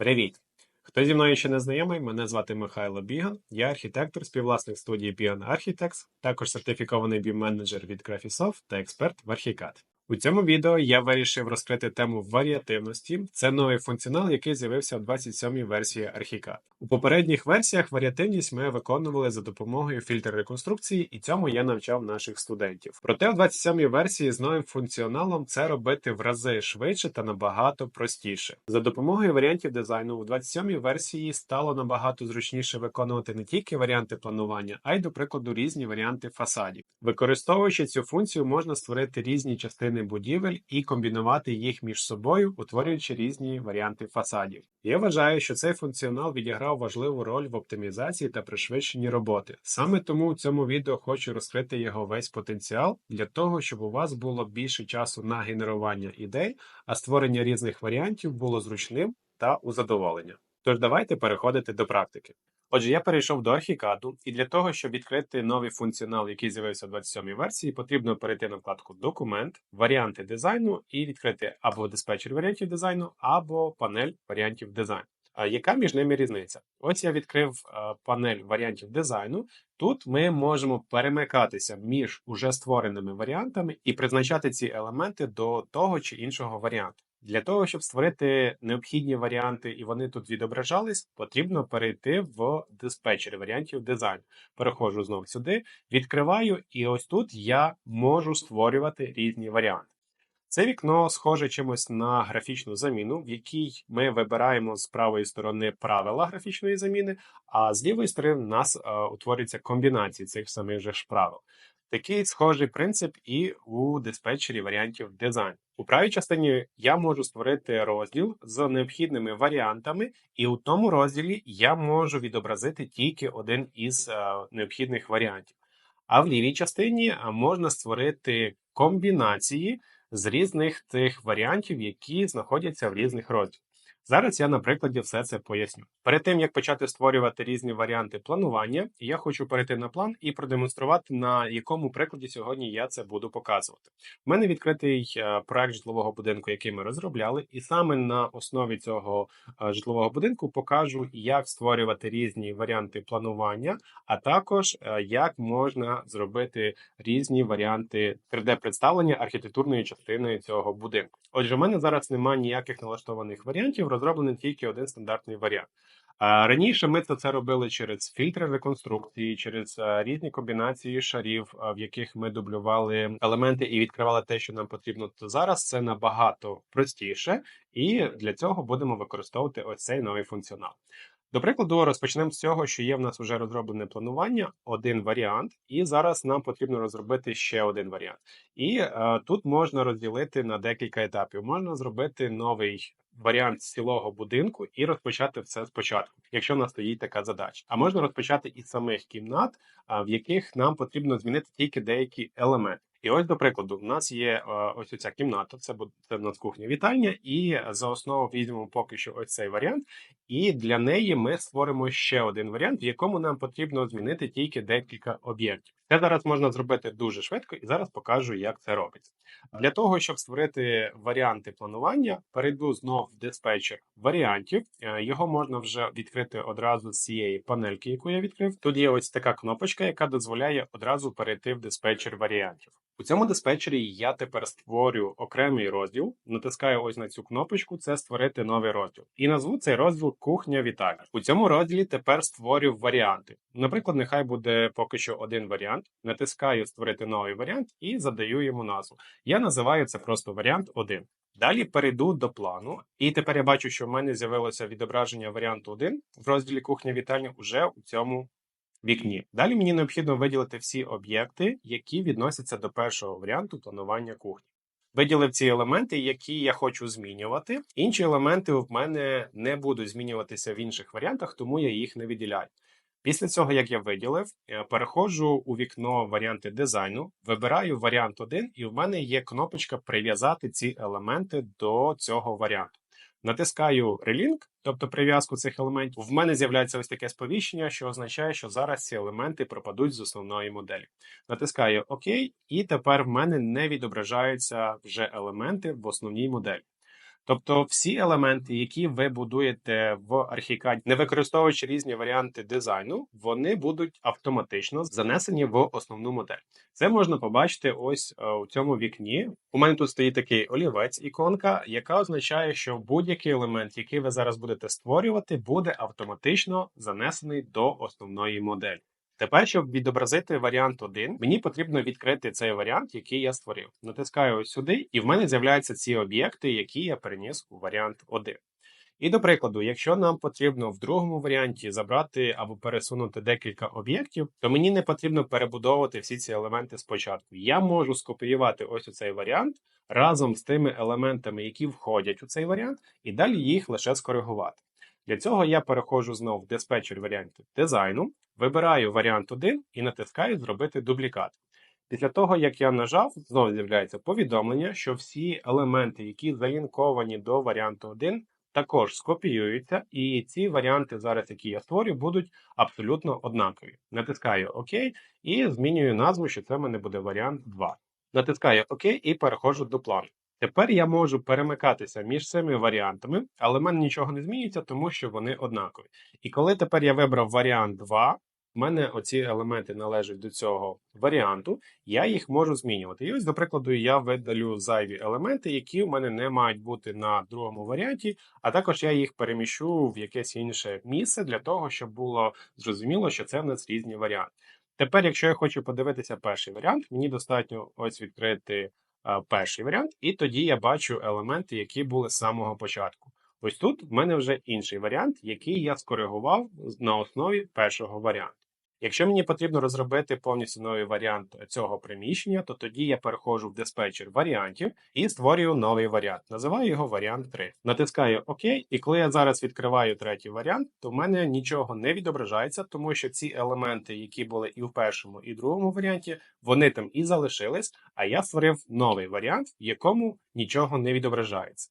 Привіт! Хто зі мною ще не знайомий, мене звати Михайло Біган. Я архітектор, співвласник студії Bian Architects, також сертифікований бім-менеджер від Graphisoft та експерт в Archicad. У цьому відео я вирішив розкрити тему варіативності. Це новий функціонал, який з'явився у 27-й версії Archicad. У попередніх версіях варіативність ми виконували за допомогою фільтр реконструкції, і цьому я навчав наших студентів. Проте у 27-й версії з новим функціоналом це робити в рази швидше та набагато простіше. За допомогою варіантів дизайну у 27-й версії стало набагато зручніше виконувати не тільки варіанти планування, а й, до прикладу, різні варіанти фасадів. Використовуючи цю функцію, можна створити різні частини будівель і комбінувати їх між собою, утворюючи різні варіанти фасадів. Я вважаю, що цей функціонал відіграв важливу роль в оптимізації та пришвидшенні роботи. Саме тому у цьому відео хочу розкрити його весь потенціал для того, щоб у вас було більше часу на генерування ідей, а створення різних варіантів було зручним та у задоволення. Тож давайте переходити до практики. Отже, я перейшов до Archicad, і для того, щоб відкрити новий функціонал, який з'явився в 27-й версії, потрібно перейти на вкладку Документ, варіанти дизайну і відкрити або диспетчер варіантів дизайну, або панель варіантів дизайну. Яка між ними різниця? Ось я відкрив е, панель варіантів дизайну. Тут ми можемо перемикатися між уже створеними варіантами і призначати ці елементи до того чи іншого варіанту. Для того, щоб створити необхідні варіанти і вони тут відображались, потрібно перейти в диспетчер варіантів дизайну. Переходжу знову сюди, відкриваю, і ось тут я можу створювати різні варіанти. Це вікно схоже чимось на графічну заміну, в якій ми вибираємо з правої сторони правила графічної заміни, а з лівої сторони в нас е, утворюються комбінації цих самих же ж правил. Такий схожий принцип і у диспетчері варіантів дизайн. У правій частині я можу створити розділ з необхідними варіантами, і у тому розділі я можу відобразити тільки один із е, необхідних варіантів. А в лівій частині е, можна створити комбінації з різних тих варіантів, які знаходяться в різних розділах. Зараз я на прикладі все це поясню. Перед тим як почати створювати різні варіанти планування, я хочу перейти на план і продемонструвати, на якому прикладі сьогодні я це буду показувати. У мене відкритий е, проект житлового будинку, який ми розробляли, і саме на основі цього е, житлового будинку покажу, як створювати різні варіанти планування, а також е, як можна зробити різні варіанти 3D-представлення архітектурної частини цього будинку. Отже, в мене зараз немає ніяких налаштованих варіантів розроблений тільки один стандартний варіант. Раніше ми це робили через фільтри реконструкції, через різні комбінації шарів, в яких ми дублювали елементи і відкривали те, що нам потрібно. То зараз це набагато простіше, і для цього будемо використовувати ось цей новий функціонал. До прикладу, розпочнемо з цього, що є в нас вже розроблене планування, один варіант, і зараз нам потрібно розробити ще один варіант. І е, тут можна розділити на декілька етапів. Можна зробити новий варіант цілого будинку і розпочати все спочатку, якщо в нас стоїть така задача. А можна розпочати із самих кімнат, в яких нам потрібно змінити тільки деякі елементи. І ось, до прикладу, у нас є е, ось ця кімната, це буде це в нас кухня вітальня, і за основу візьмемо поки що ось цей варіант. І для неї ми створимо ще один варіант, в якому нам потрібно змінити тільки декілька об'єктів. Це зараз можна зробити дуже швидко, і зараз покажу, як це робиться. Для того, щоб створити варіанти планування, перейду знов в диспетчер варіантів. Е, його можна вже відкрити одразу з цієї панельки, яку я відкрив. Тут є ось така кнопочка, яка дозволяє одразу перейти в диспетчер варіантів. У цьому диспетчері я тепер створю окремий розділ, натискаю ось на цю кнопочку, це створити новий розділ. І назву цей розділ кухня вітальня. У цьому розділі тепер створю варіанти. Наприклад, нехай буде поки що один варіант. Натискаю створити новий варіант і задаю йому назву. Я називаю це просто варіант 1. Далі перейду до плану, і тепер я бачу, що в мене з'явилося відображення варіанту 1 в розділі кухня вітальня уже у цьому вікні. Далі мені необхідно виділити всі об'єкти, які відносяться до першого варіанту планування кухні. Виділив ці елементи, які я хочу змінювати. Інші елементи в мене не будуть змінюватися в інших варіантах, тому я їх не виділяю. Після цього, як я виділив, е, переходжу у вікно варіанти дизайну, вибираю варіант 1, і в мене є кнопочка Прив'язати ці елементи до цього варіанту. Натискаю Relink, тобто прив'язку цих елементів. В мене з'являється ось таке сповіщення, що означає, що зараз ці елементи пропадуть з основної моделі. Натискаю ОК, і тепер в мене не відображаються вже елементи в основній моделі. Тобто, всі елементи, які ви будуєте в Archicad, не використовуючи різні варіанти дизайну, вони будуть автоматично занесені в основну модель. Це можна побачити ось е, у цьому вікні. У мене тут стоїть такий олівець, іконка, яка означає, що будь-який елемент, який ви зараз будете створювати, буде автоматично занесений до основної моделі. Тепер, щоб відобразити варіант 1, мені потрібно відкрити цей варіант, який я створив. Натискаю сюди, і в мене з'являються ці об'єкти, які я переніс у варіант 1. І до прикладу, якщо нам потрібно в другому варіанті забрати або пересунути декілька об'єктів, то мені не потрібно перебудовувати всі ці елементи спочатку. Я можу скопіювати ось у цей варіант разом з тими елементами, які входять у цей варіант, і далі їх лише скоригувати. Для цього я переходжу знову в диспетчер варіантів дизайну, вибираю варіант 1 і натискаю Зробити дублікат. Після того, як я нажав, знову з'являється повідомлення, що всі елементи, які залінковані до варіанту 1, також скопіюються, і ці варіанти, зараз, які я створю, будуть абсолютно однакові. Натискаю ОК і змінюю назву, що це в мене буде варіант 2. Натискаю ОК і переходжу до плану. Тепер я можу перемикатися між цими варіантами, але в мене нічого не змінюється, тому що вони однакові. І коли тепер я вибрав варіант 2, в мене оці елементи належать до цього варіанту, я їх можу змінювати. І ось, до прикладу, я видалю зайві елементи, які в мене не мають бути на другому варіанті, а також я їх переміщу в якесь інше місце для того, щоб було зрозуміло, що це в нас різні варіанти. Тепер, якщо я хочу подивитися перший варіант, мені достатньо ось відкрити перший варіант, і тоді я бачу елементи, які були з самого початку. Ось тут в мене вже інший варіант, який я скоригував на основі першого варіанту. Якщо мені потрібно розробити повністю новий варіант цього приміщення, то тоді я переходжу в диспетчер варіантів і створюю новий варіант. Називаю його варіант 3. Натискаю ОК, і коли я зараз відкриваю третій варіант, то в мене нічого не відображається, тому що ці елементи, які були і в першому, і в другому варіанті, вони там і залишились. А я створив новий варіант, в якому нічого не відображається.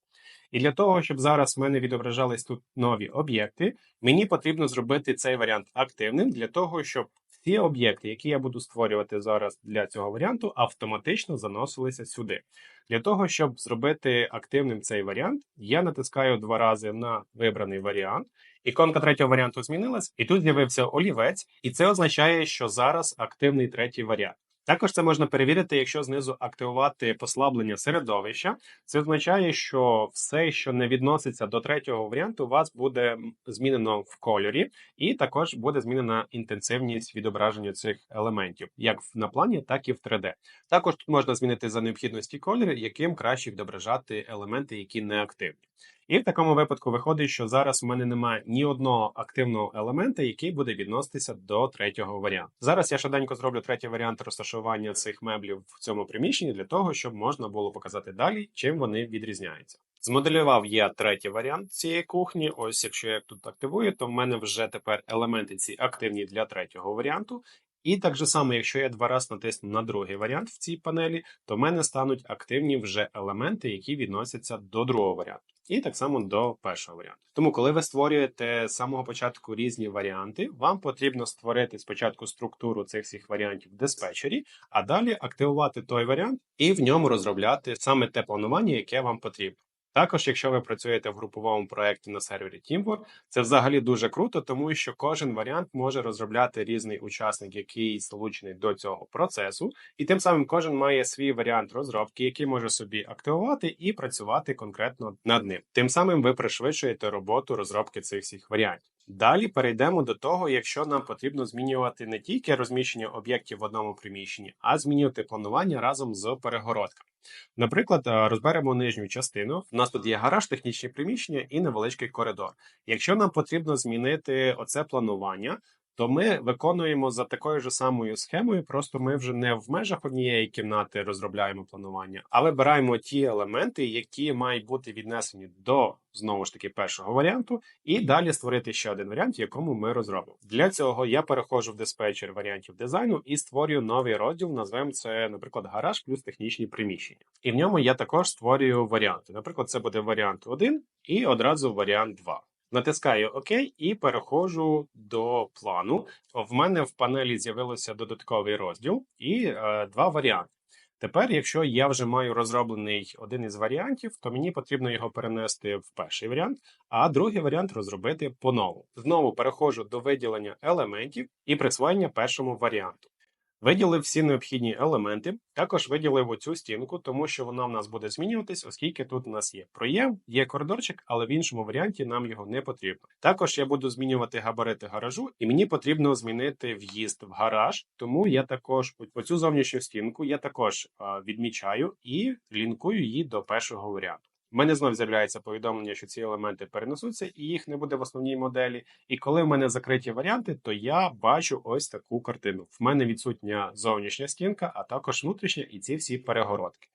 І для того, щоб зараз в мене відображались тут нові об'єкти, мені потрібно зробити цей варіант активним для того, щоб всі об'єкти, які я буду створювати зараз для цього варіанту, автоматично заносилися сюди. Для того, щоб зробити активним цей варіант, я натискаю два рази на вибраний варіант. Іконка третього варіанту змінилась, і тут з'явився олівець, і це означає, що зараз активний третій варіант. Також це можна перевірити, якщо знизу активувати послаблення середовища. Це означає, що все, що не відноситься до третього варіанту, у вас буде змінено в кольорі, і також буде змінена інтенсивність відображення цих елементів, як на плані, так і в 3D. Також тут можна змінити за необхідності кольори, яким краще відображати елементи, які не активні. І в такому випадку виходить, що зараз у мене немає ні одного активного елемента, який буде відноситися до третього варіанту. Зараз я швиденько зроблю третій варіант розташування цих меблів в цьому приміщенні для того, щоб можна було показати далі, чим вони відрізняються. Змоделював я третій варіант цієї кухні. Ось якщо я тут активую, то в мене вже тепер елементи ці активні для третього варіанту. І так же само, якщо я два рази натисну на другий варіант в цій панелі, то в мене стануть активні вже елементи, які відносяться до другого варіанту. І так само до першого варіанту. Тому, коли ви створюєте з самого початку різні варіанти, вам потрібно створити спочатку структуру цих всіх варіантів в диспетчері, а далі активувати той варіант і в ньому розробляти саме те планування, яке вам потрібно. Також, якщо ви працюєте в груповому проєкті на сервері Teamwork, це взагалі дуже круто, тому що кожен варіант може розробляти різний учасник, який залучений до цього процесу, і тим самим кожен має свій варіант розробки, який може собі активувати і працювати конкретно над ним. Тим самим ви пришвидшуєте роботу розробки цих всіх варіантів. Далі перейдемо до того, якщо нам потрібно змінювати не тільки розміщення об'єктів в одному приміщенні, а змінювати планування разом з перегородками. Наприклад, розберемо нижню частину. У нас тут є гараж, технічні приміщення і невеличкий коридор. Якщо нам потрібно змінити оце планування, то ми виконуємо за такою ж самою схемою. Просто ми вже не в межах однієї кімнати розробляємо планування, а вибираємо ті елементи, які мають бути віднесені до знову ж таки першого варіанту, і далі створити ще один варіант, якому ми розробимо. Для цього я переходжу в диспетчер варіантів дизайну і створюю новий розділ. Назвемо це, наприклад, гараж плюс технічні приміщення. І в ньому я також створюю варіанти. Наприклад, це буде варіант 1 і одразу варіант 2. Натискаю ОК і переходжу до плану. В мене в панелі з'явився додатковий розділ і е, два варіанти. Тепер, якщо я вже маю розроблений один із варіантів, то мені потрібно його перенести в перший варіант, а другий варіант розробити по-новому. Знову переходжу до виділення елементів і присвоєння першому варіанту. Виділив всі необхідні елементи, також виділив оцю стінку, тому що вона в нас буде змінюватись, оскільки тут у нас є проєм, є коридорчик, але в іншому варіанті нам його не потрібно. Також я буду змінювати габарити гаражу, і мені потрібно змінити в'їзд в гараж, тому я також оцю зовнішню стінку я також відмічаю і лінкую її до першого варіанту. У мене знов з'являється повідомлення, що ці елементи перенесуться, і їх не буде в основній моделі. І коли в мене закриті варіанти, то я бачу ось таку картину. В мене відсутня зовнішня стінка, а також внутрішня, і ці всі перегородки.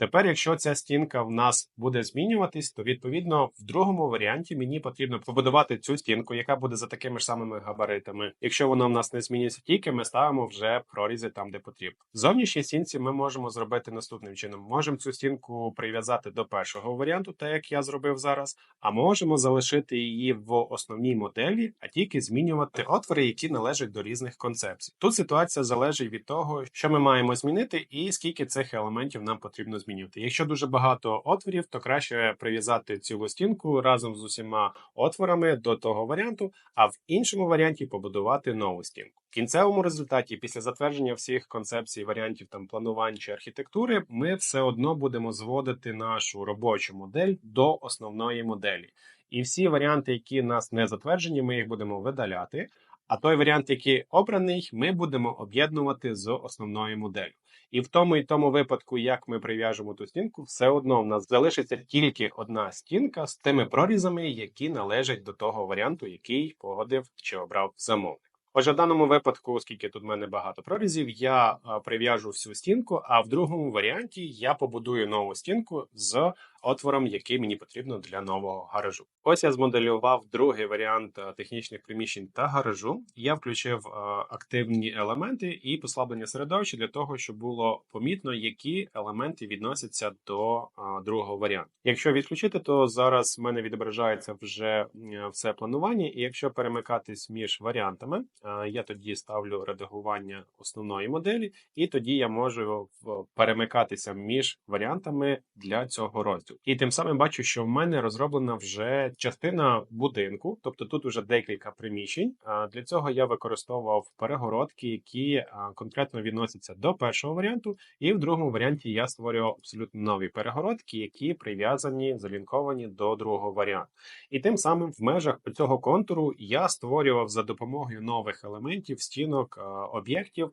Тепер, якщо ця стінка в нас буде змінюватись, то відповідно в другому варіанті мені потрібно побудувати цю стінку, яка буде за такими ж самими габаритами. Якщо вона в нас не змінюється тільки, ми ставимо вже прорізи там, де потрібно. В зовнішній стінці ми можемо зробити наступним чином: можемо цю стінку прив'язати до першого варіанту, так як я зробив зараз, а можемо залишити її в основній моделі, а тільки змінювати отвори, які належать до різних концепцій. Тут ситуація залежить від того, що ми маємо змінити, і скільки цих елементів нам потрібно змінити змінювати. Якщо дуже багато отворів, то краще прив'язати цілу стінку разом з усіма отворами до того варіанту, а в іншому варіанті побудувати нову стінку. В кінцевому результаті, після затвердження всіх концепцій, варіантів там планувань чи архітектури, ми все одно будемо зводити нашу робочу модель до основної моделі. І всі варіанти, які нас не затверджені, ми їх будемо видаляти. А той варіант, який обраний, ми будемо об'єднувати з основною моделлю. І в тому і тому випадку, як ми прив'яжемо ту стінку, все одно в нас залишиться тільки одна стінка з тими прорізами, які належать до того варіанту, який погодив чи обрав замовник. Отже, в даному випадку, оскільки тут в мене багато прорізів, я прив'яжу всю стінку, а в другому варіанті я побудую нову стінку з отвором, який мені потрібно для нового гаражу. Ось я змоделював другий варіант е, технічних приміщень та гаражу. Я включив е, активні елементи і послаблення середовища для того, щоб було помітно, які елементи відносяться до е, другого варіанту. Якщо відключити, то зараз в мене відображається вже все планування, і якщо перемикатись між варіантами, я тоді ставлю редагування основної моделі, і тоді я можу перемикатися між варіантами для цього розділу повністю. І тим самим бачу, що в мене розроблена вже частина будинку, тобто тут вже декілька приміщень. Для цього я використовував перегородки, які конкретно відносяться до першого варіанту, і в другому варіанті я створював абсолютно нові перегородки, які прив'язані, залінковані до другого варіанту. І тим самим в межах цього контуру я створював за допомогою нових елементів, стінок, об'єктів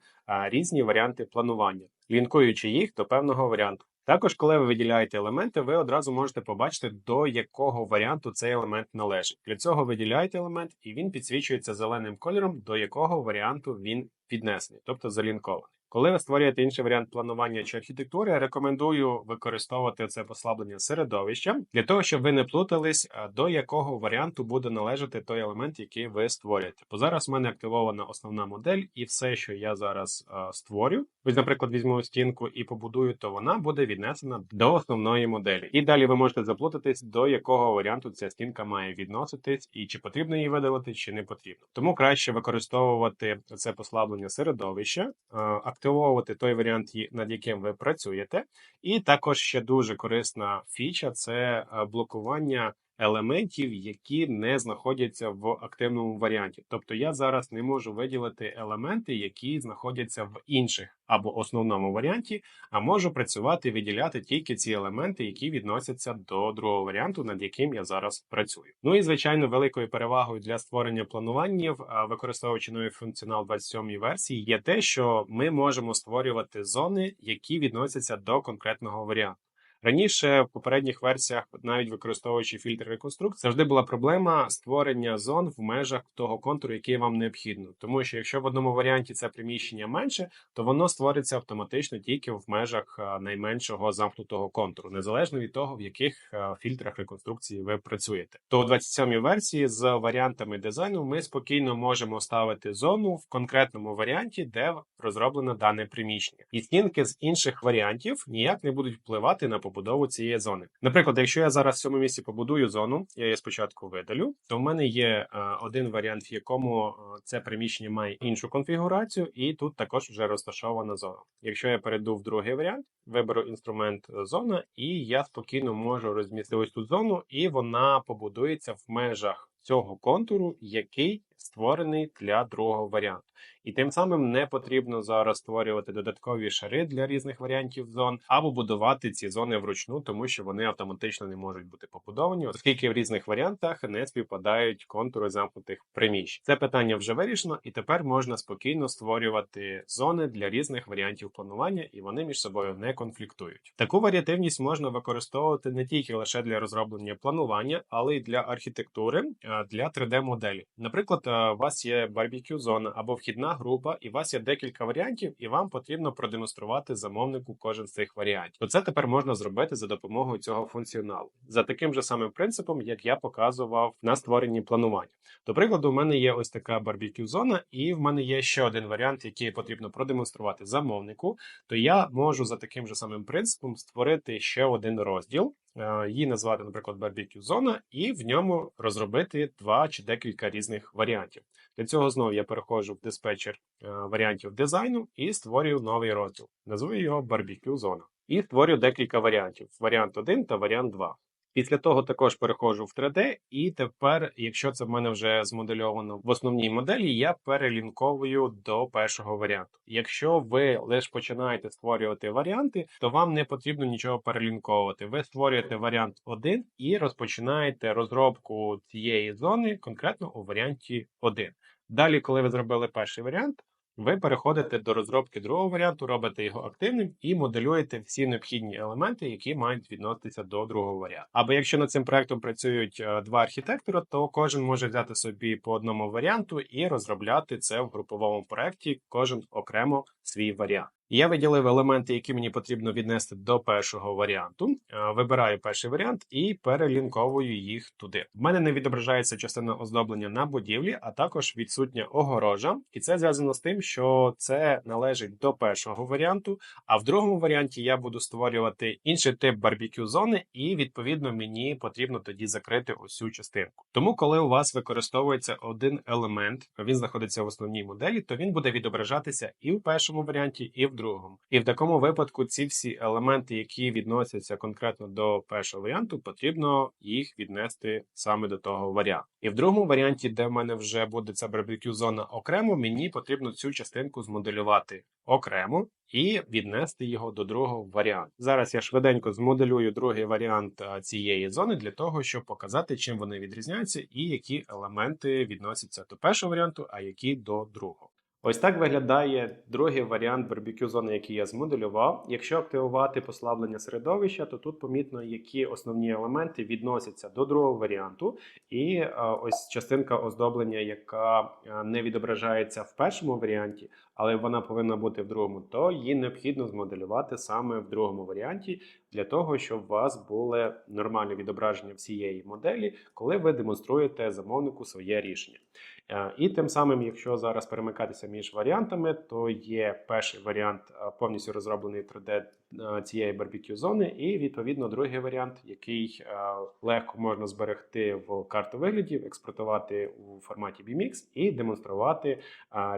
різні варіанти планування, лінкуючи їх до певного варіанту. Також, коли ви виділяєте елементи, ви одразу можете побачити, до якого варіанту цей елемент належить. Для цього виділяєте елемент, і він підсвічується зеленим кольором, до якого варіанту він піднесений, тобто залінкований. Коли ви створюєте інший варіант планування чи архітектури, рекомендую використовувати це послаблення середовища для того, щоб ви не плутались, до якого варіанту буде належати той елемент, який ви створюєте. Бо зараз в мене активована основна модель, і все, що я зараз створю, ось, наприклад, візьму стінку і побудую, то вона буде віднесена до основної моделі. І далі ви можете заплутатись, до якого варіанту ця стінка має відноситись, і чи потрібно її видалити, чи не потрібно. Тому краще використовувати це послаблення середовища активовувати той варіант, над яким ви працюєте. І також ще дуже корисна фіча це е, блокування елементів, які не знаходяться в активному варіанті. Тобто я зараз не можу виділити елементи, які знаходяться в інших або основному варіанті, а можу працювати виділяти тільки ці елементи, які відносяться до другого варіанту, над яким я зараз працюю. Ну і звичайно, великою перевагою для створення плануваннів, використовуючи новий функціонал 27 версії, є те, що ми можемо створювати зони, які відносяться до конкретного варіанту. Раніше в попередніх версіях, навіть використовуючи фільтр реконструкції, завжди була проблема створення зон в межах того контуру, який вам необхідно. Тому що якщо в одному варіанті це приміщення менше, то воно створиться автоматично тільки в межах е, найменшого замкнутого контуру, незалежно від того, в яких е, фільтрах реконструкції ви працюєте. То у 27-й версії з варіантами дизайну ми спокійно можемо ставити зону в конкретному варіанті, де розроблено дане приміщення, і стінки з інших варіантів ніяк не будуть впливати на побудову побудову цієї зони. Наприклад, якщо я зараз в цьому місці побудую зону, я її спочатку видалю, то в мене є е, один варіант, в якому е, це приміщення має іншу конфігурацію, і тут також вже розташована зона. Якщо я перейду в другий варіант, виберу інструмент е, зона, і я спокійно можу розмістити ось тут зону, і вона побудується в межах цього контуру, який створений для другого варіанту. І тим самим не потрібно зараз створювати додаткові шари для різних варіантів зон, або будувати ці зони вручну, тому що вони автоматично не можуть бути побудовані, оскільки в різних варіантах не співпадають контури замкнутих приміщень. Це питання вже вирішено, і тепер можна спокійно створювати зони для різних варіантів планування, і вони між собою не конфліктують. Таку варіативність можна використовувати не тільки лише для розроблення планування, але й для архітектури, для 3D-моделі. Наприклад, е, у вас є барбекю зона або вхідна група, і у вас є декілька варіантів, і вам потрібно продемонструвати замовнику кожен з цих варіантів. То це тепер можна зробити за допомогою цього функціоналу, за таким же самим принципом, як я показував на створенні планування. До прикладу, у мене є ось така барбекю зона, і в мене є ще один варіант, який потрібно продемонструвати замовнику. То я можу за таким же самим принципом створити ще один розділ. Е, Її назвати, наприклад, барбекю зона, і в ньому розробити два чи декілька різних варіантів. Для цього знову я переходжу в диспетчер е, варіантів дизайну і створюю новий розділ. Назву його барбекю зона. І створюю декілька варіантів: варіант 1 та варіант 2. Після того також переходжу в 3D, і тепер, якщо це в мене вже змодельовано в основній моделі, я перелінковую до першого варіанту. Якщо ви лише починаєте створювати варіанти, то вам не потрібно нічого перелінковувати. Ви створюєте варіант 1 і розпочинаєте розробку цієї зони конкретно у варіанті 1. Далі, коли ви зробили перший варіант, ви переходите до розробки другого варіанту, робите його активним і моделюєте всі необхідні елементи, які мають відноситися до другого варіанту. Або якщо над цим проектом працюють е, два архітектора, то кожен може взяти собі по одному варіанту і розробляти це в груповому проекті, кожен окремо свій варіант. Я виділив елементи, які мені потрібно віднести до першого варіанту. Е, Вибираю перший варіант і перелінковую їх туди. В мене не відображається частина оздоблення на будівлі, а також відсутня огорожа. І це зв'язано з тим, що це належить до першого варіанту. А в другому варіанті я буду створювати інший тип барбекю зони, і відповідно мені потрібно тоді закрити цю частинку. Тому, коли у вас використовується один елемент, він знаходиться в основній моделі, то він буде відображатися і в першому варіанті, і в другому. І в такому випадку ці всі елементи, які відносяться конкретно до першого варіанту, потрібно їх віднести саме до того варіанту. І в другому варіанті, де в мене вже буде ця барбекю зона окремо, мені потрібно цю частинку змоделювати окремо і віднести його до другого варіанту. Зараз я швиденько змоделюю другий варіант цієї зони для того, щоб показати, чим вони відрізняються і які елементи відносяться до першого варіанту, а які до другого. Ось так виглядає другий варіант барбекю зони, який я змоделював. Якщо активувати послаблення середовища, то тут помітно, які основні елементи відносяться до другого варіанту. І е, ось частинка оздоблення, яка е, не відображається в першому варіанті, але вона повинна бути в другому, то її необхідно змоделювати саме в другому варіанті для того, щоб у вас були нормальне відображення всієї моделі, коли ви демонструєте замовнику своє рішення. Е, І тим самим, якщо зараз перемикатися між варіантами, то є перший варіант е, повністю розроблений 3D е, цієї барбекю зони, і відповідно другий варіант, який е, легко можна зберегти в карту виглядів, експортувати у форматі BMX і демонструвати е,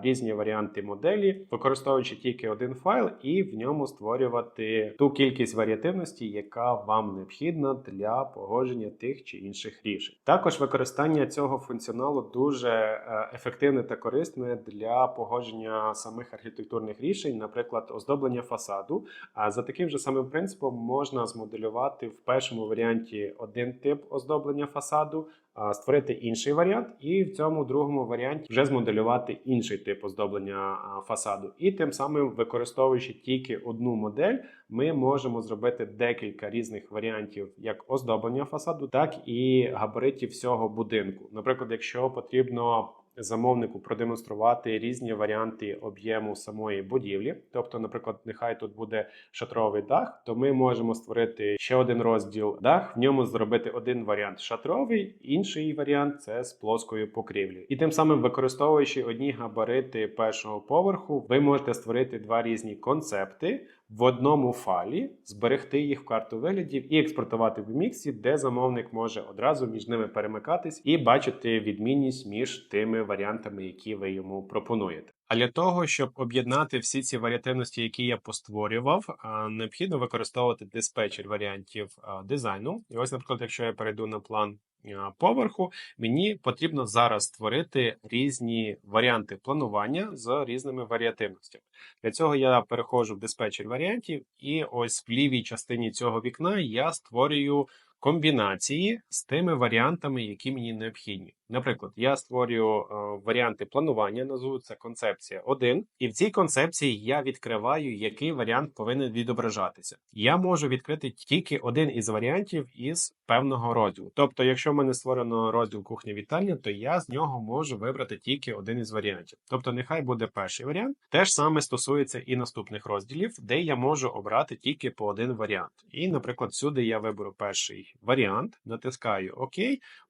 різні варіанти моделі, використовуючи тільки один файл, і в ньому створювати ту кількість варіативності, яка вам необхідна для погодження тих чи інших рішень. Також використання цього функціоналу дуже е, ефективне та корисне для погодження самих архітектурних рішень, наприклад, оздоблення фасаду. За таким же самим принципом можна змоделювати в першому варіанті один тип оздоблення фасаду, створити інший варіант, і в цьому другому варіанті вже змоделювати інший тип оздоблення фасаду. І тим самим, використовуючи тільки одну модель, ми можемо зробити декілька різних варіантів як оздоблення фасаду, так і габаритів всього будинку. Наприклад, якщо потрібно замовнику продемонструвати різні варіанти об'єму самої будівлі. Тобто, наприклад, нехай тут буде шатровий дах, то ми можемо створити ще один розділ дах, в ньому зробити один варіант шатровий, інший варіант це з плоскою покрівлею. І тим самим, використовуючи одні габарити першого поверху, ви можете створити два різні концепти. В одному файлі, зберегти їх в карту виглядів і експортувати в міксі, де замовник може одразу між ними перемикатись і бачити відмінність між тими варіантами, які ви йому пропонуєте. А для того, щоб об'єднати всі ці варіативності, які я постворював, необхідно використовувати диспетчер варіантів дизайну. І ось, наприклад, якщо я перейду на план поверху, мені потрібно зараз створити різні варіанти планування з різними варіативностями. Для цього я переходжу в диспетчер варіантів, і ось в лівій частині цього вікна я створюю комбінації з тими варіантами, які мені необхідні. Наприклад, я створюю е, варіанти планування, назву це концепція 1, і в цій концепції я відкриваю, який варіант повинен відображатися. Я можу відкрити тільки один із варіантів із певного розділу. Тобто, якщо в мене створено розділ кухня вітальня, то я з нього можу вибрати тільки один із варіантів. Тобто, нехай буде перший варіант. Те ж саме стосується і наступних розділів, де я можу обрати тільки по один варіант. І, наприклад, сюди я виберу перший варіант, натискаю ОК.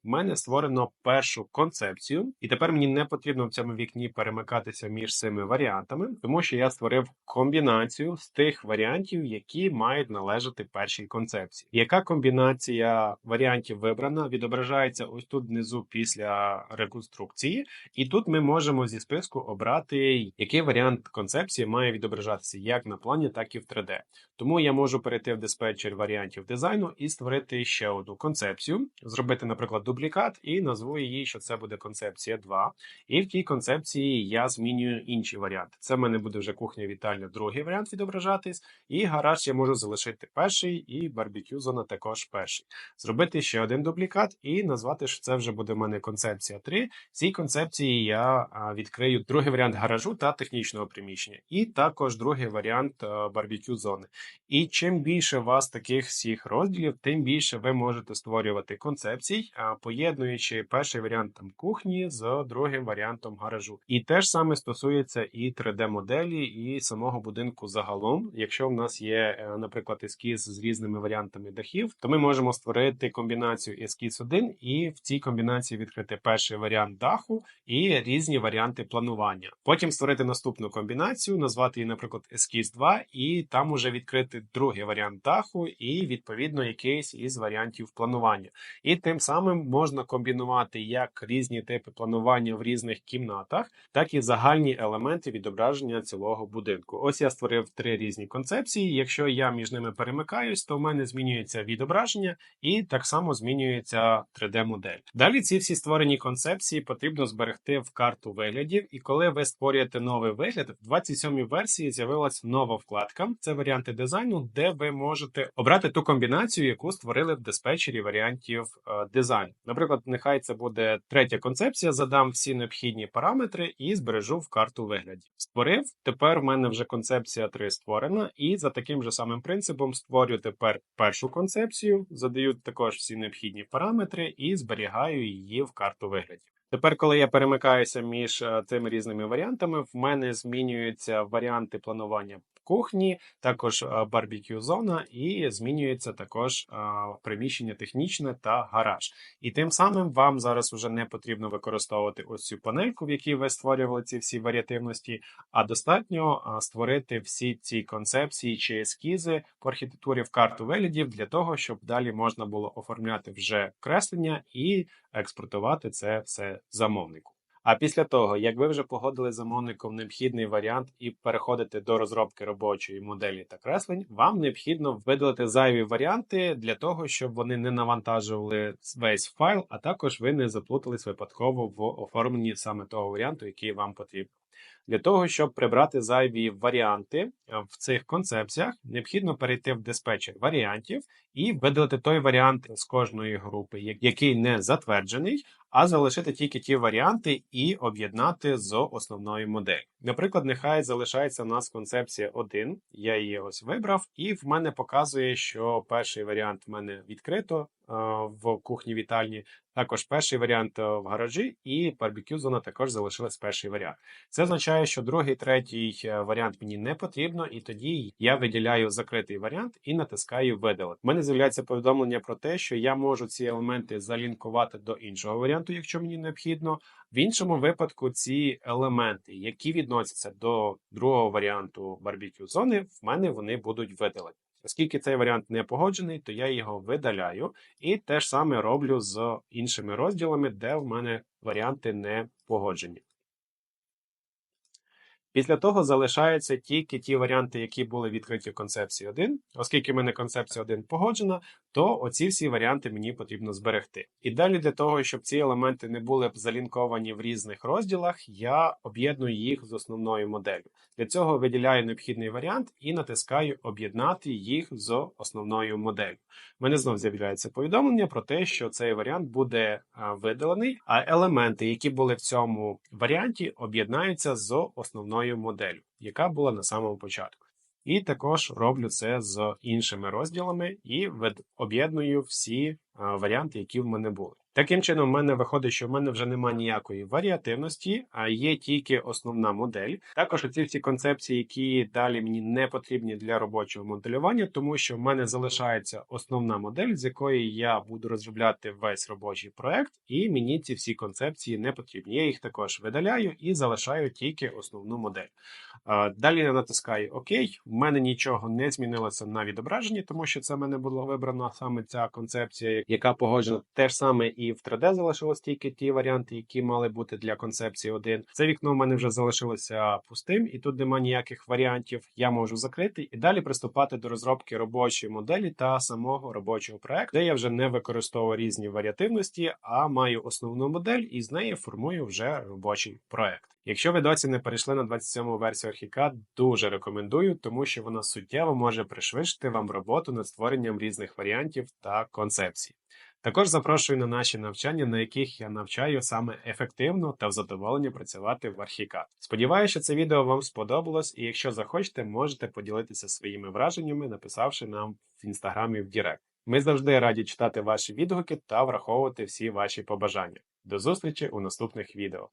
В мене створено першу концепцію, і тепер мені не потрібно в цьому вікні перемикатися між цими варіантами, тому що я створив комбінацію з тих варіантів, які мають належати першій концепції. Яка комбінація варіантів вибрана, відображається ось тут внизу після реконструкції, і тут ми можемо зі списку обрати, який варіант концепції має відображатися як на плані, так і в 3D. Тому я можу перейти в диспетчер варіантів дизайну і створити ще одну концепцію, зробити, наприклад, дублікат і назву її, що це буде концепція 2. І в тій концепції я змінюю інші варіанти. Це в мене буде вже кухня вітальня, другий варіант відображатись, і гараж я можу залишити перший, і барбекю зона також перший. Зробити ще один дублікат і назвати, що це вже буде в мене концепція 3. В цій концепції я відкрию другий варіант гаражу та технічного приміщення, і також другий варіант барбекю зони. І чим більше у вас таких всіх розділів, тим більше ви можете створювати концепцій, поєднуючи перший варіант там кухні з другим варіантом гаражу. І те ж саме стосується і 3D-моделі, і самого будинку загалом. Якщо в нас є, е, наприклад, ескіз з різними варіантами дахів, то ми можемо створити комбінацію ескіз 1 і в цій комбінації відкрити перший варіант даху і різні варіанти планування. Потім створити наступну комбінацію, назвати її, наприклад, ескіз 2, і там уже відкрити другий варіант даху, і відповідно якийсь із варіантів планування. І тим самим можна комбінувати як різні типи планування в різних кімнатах, так і загальні елементи відображення цілого будинку. Ось я створив три різні концепції. Якщо я між ними перемикаюсь, то в мене змінюється відображення і так само змінюється 3D-модель. Далі ці всі створені концепції потрібно зберегти в карту виглядів, і коли ви створюєте новий вигляд, в 27-й версії з'явилась нова вкладка. Це варіанти дизайну, де ви можете обрати ту комбінацію, яку створили в диспетчері варіантів е, дизайну. Наприклад, нехай це буде третя концепція. Задам всі необхідні параметри і збережу в карту виглядів. Створив. Тепер в мене вже концепція 3 створена, і за таким же самим принципом створюю тепер першу концепцію, задаю також всі необхідні параметри і зберігаю її в карту виглядів. Тепер, коли я перемикаюся між е, цими різними варіантами, в мене змінюються варіанти планування кухні, також барбекю зона, і змінюється також приміщення технічне та гараж. І тим самим вам зараз вже не потрібно використовувати ось цю панельку, в якій ви створювали ці всі варіативності, а достатньо створити всі ці концепції чи ескізи по архітектурі в карту виглядів для того, щоб далі можна було оформляти вже креслення і експортувати це все замовнику. А після того, як ви вже погодили замовником необхідний варіант і переходите до розробки робочої моделі та креслень, вам необхідно видалити зайві варіанти для того, щоб вони не навантажували весь файл, а також ви не заплутались випадково в оформленні саме того варіанту, який вам потрібен. Для того, щоб прибрати зайві варіанти е, в цих концепціях, необхідно перейти в диспетчер варіантів і видалити той варіант з кожної групи, який не затверджений, а залишити тільки ті варіанти і об'єднати з основною моделлю. Наприклад, нехай залишається у нас концепція 1, я її ось вибрав, і в мене показує, що перший варіант в мене відкрито, в кухні вітальні, також перший варіант е, в гаражі, і барбекю зона також залишилась перший варіант. Це означає, що другий, третій е, варіант мені не потрібно, і тоді я виділяю закритий варіант і натискаю видалити. У мене з'являється повідомлення про те, що я можу ці елементи залінкувати до іншого варіанту, якщо мені необхідно. В іншому випадку ці елементи, які відносяться до другого варіанту барбікю зони, в мене вони будуть видалені. Оскільки цей варіант не погоджений, то я його видаляю і те ж саме роблю з іншими розділами, де в мене варіанти не погоджені. Після того залишаються тільки ті варіанти, які були відкриті в концепції 1. Оскільки в мене концепція 1 погоджена, то оці всі варіанти мені потрібно зберегти. І далі для того, щоб ці елементи не були залінковані в різних розділах, я об'єдную їх з основною моделлю. Для цього виділяю необхідний варіант і натискаю Об'єднати їх з основною моделлю. У мене знов з'являється повідомлення про те, що цей варіант буде видалений, а елементи, які були в цьому варіанті, об'єднаються з основною моделлю, яка була на самому початку. І також роблю це з іншими розділами і об'єдную всі варіанти, які в мене були. Таким чином, в мене виходить, що в мене вже немає ніякої варіативності, а є тільки основна модель. Також оці всі концепції, які далі мені не потрібні для робочого моделювання, тому що в мене залишається основна модель, з якої я буду розробляти весь робочий проект, і мені ці всі концепції не потрібні. Я їх також видаляю і залишаю тільки основну модель. Далі я натискаю ОК. У мене нічого не змінилося на відображенні, тому що це в мене було вибрано саме ця концепція, яка погоджена те ж саме і в 3D залишилось тільки ті варіанти, які мали бути для концепції 1. Це вікно в мене вже залишилося пустим, і тут немає ніяких варіантів. Я можу закрити і далі приступати до розробки робочої моделі та самого робочого проекту, де я вже не використовую різні варіативності, а маю основну модель і з неї формую вже робочий проект. Якщо ви досі не перейшли на 27-му версію Archicad, дуже рекомендую, тому що вона суттєво може пришвидшити вам роботу над створенням різних варіантів та концепцій. Також запрошую на наші навчання, на яких я навчаю саме ефективно та в задоволенні працювати в архікад. Сподіваюся, що це відео вам сподобалось, і якщо захочете, можете поділитися своїми враженнями, написавши нам в інстаграмі в Дірект. Ми завжди раді читати ваші відгуки та враховувати всі ваші побажання. До зустрічі у наступних відео.